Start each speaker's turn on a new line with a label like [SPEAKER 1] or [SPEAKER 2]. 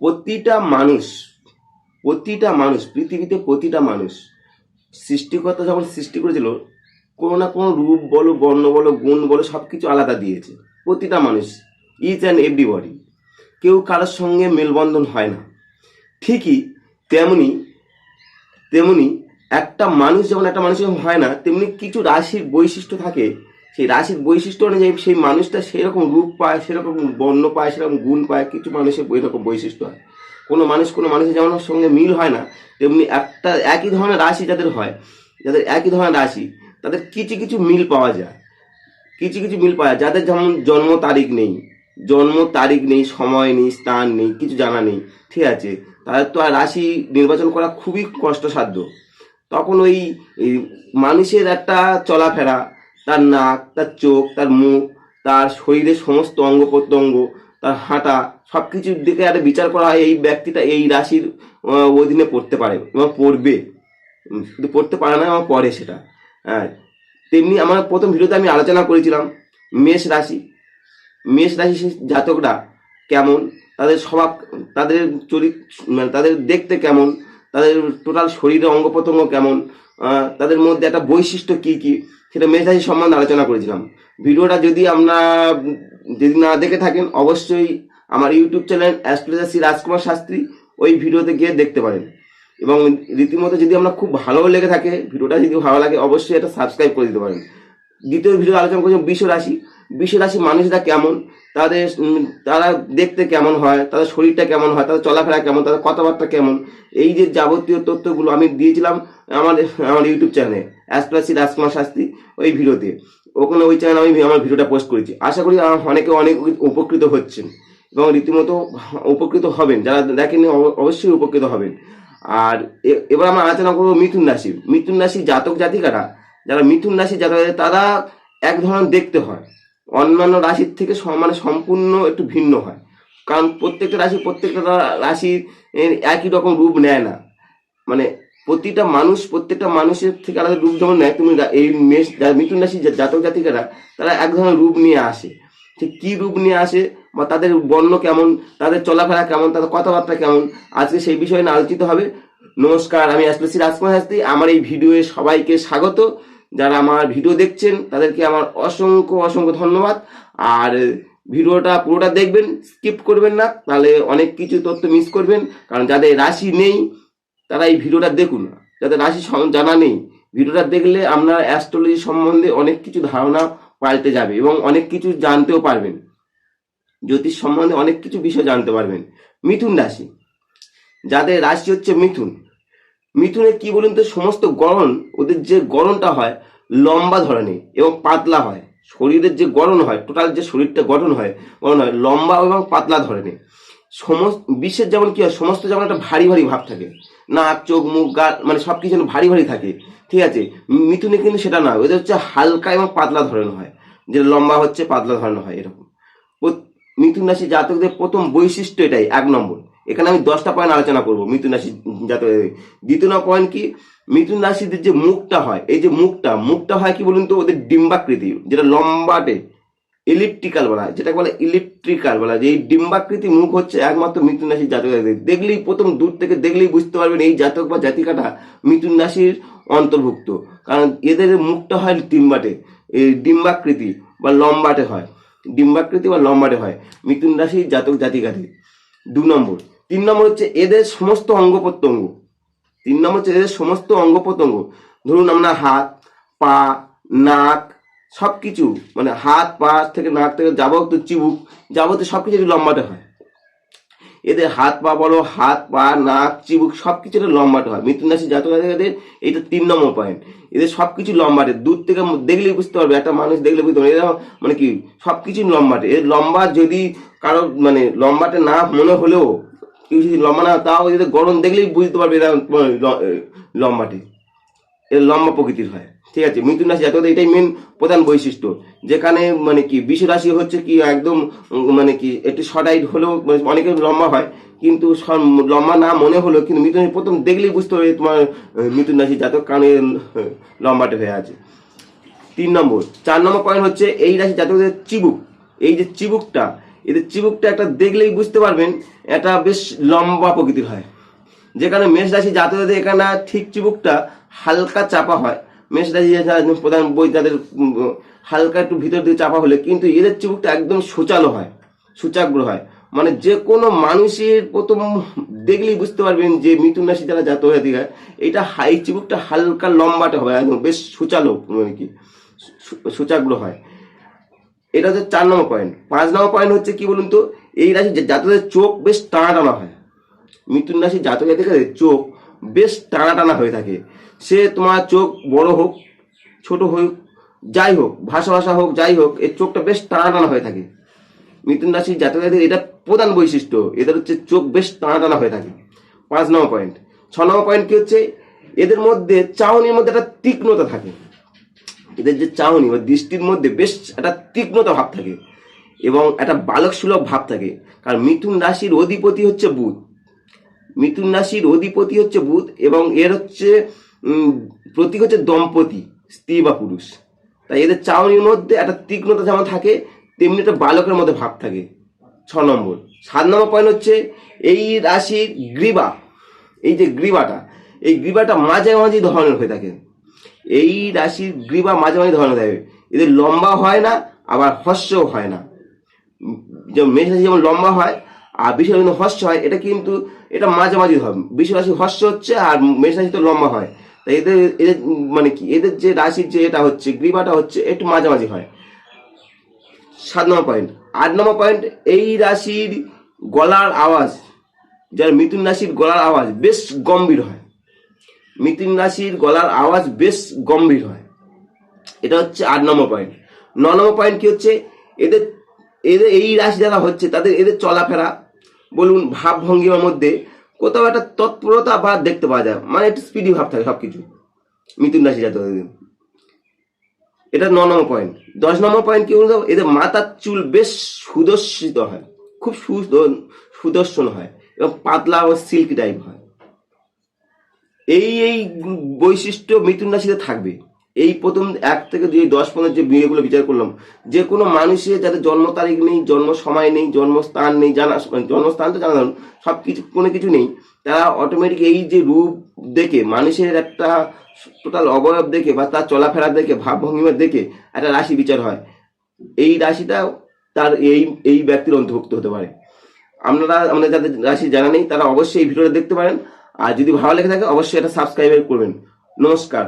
[SPEAKER 1] প্রতিটা মানুষ প্রতিটা মানুষ, পৃথিবীতে প্রতিটা মানুষ সৃষ্টিকর্তা যখন সৃষ্টি করেছিল, কোনো না কোনো রূপ বলো, বর্ণ বলো, গুণ বলো সব কিছু আলাদা দিয়েছে। প্রতিটা মানুষ ইচ অ্যান্ড এভরিবডি কেউ কারোর সঙ্গে মেলবন্ধন হয় না। ঠিকই তেমনি তেমনি একটা মানুষ যেমন একটা মানুষের হয় না, তেমনি কিছু রাশির বৈশিষ্ট্য থাকে সেই রাশির বৈশিষ্ট্য অনুযায়ী সেই মানুষটা সেরকম রূপ পায়, সেরকম বর্ণ পায়, সেরকম গুণ পায়, কিছু মানুষের এরকম বৈশিষ্ট্য হয়। কোনো মানুষ, কোনো মানুষের যেমন সঙ্গে মিল হয় না, তেমনি একটা একই ধরনের রাশি যাদের হয়, যাদের একই ধরনের রাশি, তাদের কিছু কিছু মিল পাওয়া যায়। কিছু কিছু মিল পাওয়া যায়। যাদের যেমন জন্ম তারিখ নেই, জন্ম তারিখ নেই, সময় নেই, স্থান নেই, কিছু জানা নেই, ঠিক আছে? তাদের তো আর রাশি নির্বাচন করা খুবই কষ্টসাধ্য। তখন ওই মানুষের একটা চলাফেরা তার নাক, তার চোখ, তার মুখ, তার শরীরের সমস্ত অঙ্গ প্রত্যঙ্গ, তার হাঁটা সব কিছুর দিকে একটা বিচার করা হয়, এই ব্যক্তিটা এই রাশির অধীনে পড়তে পারে এবং পড়বে। শুধু পড়তে পারে না এবং পড়ে সেটা। হ্যাঁ তেমনি আমার প্রথম ভিডিওতে আমি আলোচনা করেছিলাম, মেষ রাশি। মেষ রাশি জাতকরা কেমন? তাদের স্বভাব, তাদের চরিত্র মানে তাদের দেখতে কেমন? তাদের টোটাল শরীরের অঙ্গ প্রত্যঙ্গ কেমন? তাদের মধ্যে একটা বৈশিষ্ট্য কি কি, সেটা রাশি সম্বন্ধে আলোচনা করেছিলাম। ভিডিওটা যদি আমরা যদি না দেখে থাকেন, অবশ্যই আমার YouTube channel astrologer Shri Rajkumar Shastri ওই ভিডিওতে গিয়ে দেখতে পারেন। এবং রীতিমতো যদি আমরা খুব ভালো লেগে থাকে, ভিডিওটা যদি ভালো লাগে, অবশ্যই এটা সাবস্ক্রাইব করে দিতে পারেন। দ্বিতীয় ভিডিও আলোচনা করছি বিশ্ব রাশি বিশ্ব রাশি মানুষরা কেমন? তাদের তারা দেখতে কেমন হয়, তাদের শরীরটা কেমন হয়, তাদের চলাফেরা কেমন, তাদের কথাবার্তা কেমন, এই যে যাবতীয় তথ্যগুলো আমি দিয়েছিলাম আমার আমার ইউটিউব চ্যানেলে অ্যাস্ট্রাসি রাজকুমার শাস্ত্রী ওই ভিডিওতে। ওখানে ওই চ্যানেলে আমি আমার ভিডিওটা পোস্ট করেছি। আশা করি অনেকে অনেক উপকৃত হচ্ছেন এবং রীতিমতো উপকৃত হবেন, যারা দেখেননি অব- অবশ্যই উপকৃত হবেন। আর এবার আমরা আলোচনা করব মিথুন রাশি। মিথুন রাশি জাতক জাতিকারা, যারা মিথুন রাশি জাতক তারা এক ধরনের দেখতে হয়। অন্যান্য রাশির থেকে মানে সম্পূর্ণ একটু ভিন্ন হয়। কারণ প্রত্যেকটা রাশি প্রত্যেকটা রাশির একই রকম রূপ নেয় না। মানে প্রতিটা মানুষ, প্রত্যেকটা মানুষের থেকে আলাদা রূপ যেমন নেয় তুমি এই মেষ মিথুন রাশি জাতক জাতিকারা, তারা এক ধরনের রূপ নিয়ে আসে। ঠিক কি রূপ নিয়ে আসে বা তাদের বর্ণ কেমন, তাদের চলাফেরা কেমন, তাদের কথাবার্তা কেমন, আজকে সেই বিষয়ে নিয়ে আলোচিত হবে। নমস্কার, আমি আসলেছি রাজকুমার শাস্ত্রী আমার এই ভিডিওয়ে সবাইকে স্বাগত। যারা আমার ভিডিও দেখছেন, তাদেরকে আমার অসংখ্য অসংখ্য ধন্যবাদ। আর ভিডিওটা পুরোটা দেখবেন, স্কিপ করবেন না, তাহলে অনেক কিছু তথ্য মিস করবেন, কারণ যাদের রাশি নেই, তারা এই ভিডিওটা দেখুন যাদের রাশি জানা নেই, ভিডিওটা দেখলে আপনার অ্যাস্ট্রোলজি সম্বন্ধে অনেক কিছু ধারণা পাল্টে যাবে এবং অনেক কিছু জানতেও পারবেন। জ্যোতিষ সম্বন্ধে অনেক কিছু বিষয় জানতে পারবেন। মিথুন রাশি। যাদের রাশি হচ্ছে মিথুন মিথুনে কি বলুন তো, সমস্ত গড়ন, ওদের যে গড়নটা হয়, লম্বা ধরনের এবং পাতলা হয়। শরীরের যে গড়ন হয় টোটাল যে শরীরটা গঠন হয় গঠন হয়, লম্বা এবং পাতলা ধরনের। সমস্ত, বিশ্বের যেমন কি হয়, সমস্ত যেমন একটা ভারী ভারী ভাব থাকে। নাক, চোখ, মুখ, গা মানে সব কিছু ভারী ভারী থাকে। ঠিক আছে? মিথুনে কিন্তু সেটা না, ওদের হচ্ছে হালকা এবং পাতলা ধরনের হয়। যে লম্বা হচ্ছে, পাতলা ধরনের হয়, এরকম। মিথুন রাশি জাতকদের প্রথম বৈশিষ্ট্য এটাই, এক নম্বর। এখানে আমি দশটা পয়েন্ট আলোচনা করব, মিথুন রাশি জাতকদের দ্বিতীয় পয়েন্ট কি? মিথুন রাশিদের যে মুখটা হয়, এই যে মুখটা মুখটা হয় কি বলুন তো? ওদের ডিম্বাকৃতি, যেটা লম্বাটে ইলিপ্টিক্যাল বলা হয় যেটা বলে ইলেকট্রিক্যাল বলা যে এই ডিম্বাকৃতি মুখ হচ্ছে একমাত্র মিথুন রাশির জাতকদের দেখলেই প্রথম দূর থেকে দেখলেই বুঝতে পারবেন এই জাতক বা জাতিকাটা মিথুন রাশির অন্তর্ভুক্ত। কারণ এদের মুখটা হয় ডিম্বাটে, এই ডিম্বাকৃতি বা লম্বাটে হয়। ডিম্বাকৃতি বা লম্বাটে হয় মিথুন রাশির জাতক জাতিকাদের। দু নম্বর তিন নম্বর হচ্ছে এদের সমস্ত অঙ্গ প্রত্যঙ্গ তিন নম্বর হচ্ছে এদের সমস্ত অঙ্গ প্রত্যঙ্গ ধরুন আমরা হাত, পা, নাক সব কিছু মানে হাত, পা থেকে নাক থেকে যাবতীয় চিবুক, যাবতীয় সব কিছু লম্বাটে হয়। এদের হাত, পা বলো, হাত, পা, নাক, চিবুক সব কিছু লম্বাটে হয়। রাশি জাতক জাতিকাদের এইটা তিন নম্বর পয়েন্ট এদের সব কিছু লম্বাটে। দূর থেকে দেখলেই বুঝতে পারবে। একটা মানুষ দেখলে বুঝতে পারবে। এরা মানে কি? সব কিছু লম্বাটে। এর লম্বা যদি কারও মানে লম্বাটে না মনে হলেও কেউ যদি লম্বা না তাও এদের গরম দেখলেই বুঝতে পারবে এরা মানে ল- এর লম্বা প্রকৃতির হয়। ঠিক আছে মিথুন রাশি জাতকদের এটাই মেন প্রধান বৈশিষ্ট্য। যেখানে মানে কি, বিষ রাশি হচ্ছে কি, একদম মানে কি, একটু শর্টাইট হলেও মানে অনেকের লম্বা হয়, কিন্তু লম্বা না মনে হলো কিন্তু মিথুন প্রথম দেখলেই বুঝতে হবে তোমার মিথুন রাশি জাতক কানে লম্বাটে হয়ে আছে। তিন নম্বর, চার নম্বর পয়েন্ট হচ্ছে এই রাশি জাতকদের চিবুক। এই যে চিবুকটা এদের চিবুকটা একটা দেখলেই বুঝতে পারবেন, এটা বেশ লম্বা প্রকৃতির হয়। যেখানে মেষ রাশি জাতকদের এখানে ঠিক চিবুকটা হালকা চাপা হয়। মেষ রাশি প্রধান বই তাদের হালকা একটু ভিতর দিয়ে চাপা হলে কিন্তু এদের চিবুকটা একদম সোচালো হয়, সুচাগ্র হয়। মানে যে কোনো মানুষের প্রথম দেখলেই বুঝতে পারবেন যে মিথুন রাশি যারা জাতক জাতিকা, এটা হাই চিবুকটা হালকা লম্বাটা হবে, একদম বেশ সুচালো মানে কি সুচাগ্র হয়। এটা হচ্ছে চার নম্বর পয়েন্ট পাঁচ নম্বর পয়েন্ট হচ্ছে কি বলুন তো? এই রাশি জাতকের চোখ বেশ টানা টানা হয়। মিথুন রাশি জাতক জাতিকাদের চোখ বেশ টানা টানা হয়ে থাকে। সে তোমার চোখ বড় হোক, ছোট হোক, যাই হোক, ভাষা ভাষা হোক, যাই হোক, এর চোখটা বেশ টানা টানা হয়ে থাকে। মিথুন রাশির জাতক জাতিকাদের এটা প্রধান বৈশিষ্ট্য। এদের হচ্ছে চোখ বেশ টানা টানা হয়ে থাকে। পাঁচ নম্বর পয়েন্ট ছ নম্বর পয়েন্ট কি হচ্ছে? এদের মধ্যে চাউনির মধ্যে একটা তীক্ষ্ণতা থাকে। এদের যে চাউনি বা দৃষ্টির মধ্যে বেশ একটা তীক্ষ্ণতা ভাব থাকে এবং একটা বালক সুলভ ভাব থাকে। কারণ মিথুন রাশির অধিপতি হচ্ছে বুধ। মিথুন রাশির অধিপতি হচ্ছে বুধ এবং এর হচ্ছে প্রতীক হচ্ছে দম্পতি, স্ত্রী বা পুরুষ। তাই এদের চাউনির মধ্যে একটা তীক্ষ্ণতা যেমন থাকে, তেমনি একটা বালকের মধ্যে ভাব থাকে। ছ নম্বর। সাত নম্বর পয়েন্ট হচ্ছে এই রাশির গ্রীবা। এই যে গ্রীবাটা, এই গ্রীবাটা মাঝে মাঝে ধরনের হয়ে থাকে। এই রাশির গ্রীবা মাঝে মাঝে ধরনের থাকে এদের লম্বা হয় না, আবার হস্যও হয় না। যেমন মেষ রাশি যেমন লম্বা হয়, আর বৃষ রাশি হস্য হয়, এটা কিন্তু এটা মাঝামাঝি হয়। বৃষ রাশি হস্য হচ্ছে আর মেষ রাশি তো লম্বা হয়। তাই এদের এদের মানে কি, এদের যে রাশির যে এটা হচ্ছে, গ্রীবাটা হচ্ছে একটু মাঝামাঝি হয়। সাত নম্বর পয়েন্ট আট নম্বর পয়েন্ট এই রাশির গলার আওয়াজ, যার মিথুন রাশির গলার আওয়াজ বেশ গম্ভীর হয়। মিথুন রাশির গলার আওয়াজ বেশ গম্ভীর হয়। এটা হচ্ছে আট নম্বর পয়েন্ট ন নম্বর পয়েন্ট কি হচ্ছে? এদের এদের, এই রাশি যারা হচ্ছে, তাদের, এদের চলাফেরা, বলুন ভাব ভঙ্গিমার মধ্যে কোথাও একটা তৎপরতা বা দেখতে পাওয়া যায়। মানে একটু স্পিডি ভাব থাকে সব কিছু মিথুন রাশি জাতকদের এটা ন নম্বর পয়েন্ট দশ নম্বর পয়েন্ট কি বলতো এদের মাথার চুল বেশ সুদর্শিত হয়। খুব সুদ- সুদর্শন হয়। এবং পাতলা ও সিল্কি টাইপ হয়। এই এই বৈশিষ্ট্য মিথুন রাশিতে থাকবে। এই প্রথম এক থেকে দুই, দশ পনেরো যে বিয়েগুলো বিচার করলাম, যে কোনো মানুষের যাদের জন্ম তারিখ নেই, জন্ম সময় নেই জন্মস্থান নেই, জানা মানে জন্মস্থান তো জানা সব কিছু, কোনো কিছু নেই, তারা অটোমেটিক এই যে রূপ দেখে, মানুষের একটা টোটাল অবয়ব দেখে বা তার চলাফেরা দেখে, ভাবভঙ্গিমা দেখে একটা রাশি বিচার হয়। এই রাশিটা তার এই এই ব্যক্তির অন্তর্ভুক্ত হতে পারে। আপনারা, আমাদের যাদের রাশি জানা নেই, তারা অবশ্যই এই ভিডিওটা দেখতে পারেন। আর যদি ভালো লেগে থাকে অবশ্যই এটা সাবস্ক্রাইব করবেন। নমস্কার।